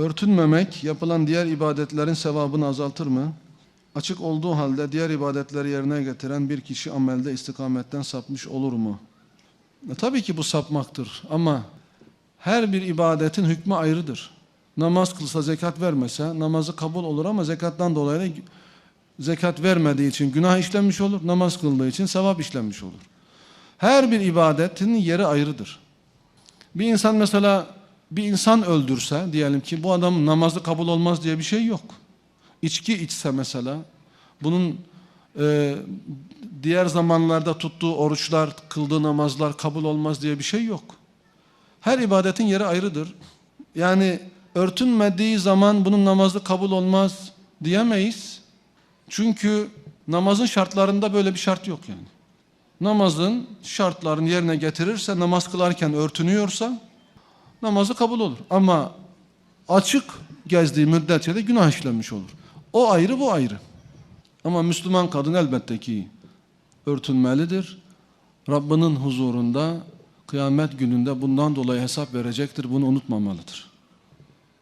Örtünmemek yapılan diğer ibadetlerin sevabını azaltır mı? Açık olduğu halde diğer ibadetleri yerine getiren bir kişi amelde istikametten sapmış olur mu? E, tabii ki bu sapmaktır ama her bir ibadetin hükmü ayrıdır. Namaz kılsa zekat vermese namazı kabul olur ama zekattan dolayı zekat vermediği için günah işlenmiş olur. Namaz kıldığı için sevap işlenmiş olur. Her bir ibadetin yeri ayrıdır. Bir insan mesela bir insan öldürse diyelim ki bu adam namazı kabul olmaz diye bir şey yok. İçki içse mesela bunun e, diğer zamanlarda tuttuğu oruçlar, kıldığı namazlar kabul olmaz diye bir şey yok. Her ibadetin yeri ayrıdır. Yani örtünmediği zaman bunun namazı kabul olmaz diyemeyiz. Çünkü namazın şartlarında böyle bir şart yok yani. Namazın şartlarını yerine getirirse, namaz kılarken örtünüyorsa namazı kabul olur. Ama açık gezdiği müddetçe de günah işlenmiş olur. O ayrı bu ayrı. Ama Müslüman kadın elbette ki örtünmelidir. Rabbinin huzurunda kıyamet gününde bundan dolayı hesap verecektir. Bunu unutmamalıdır.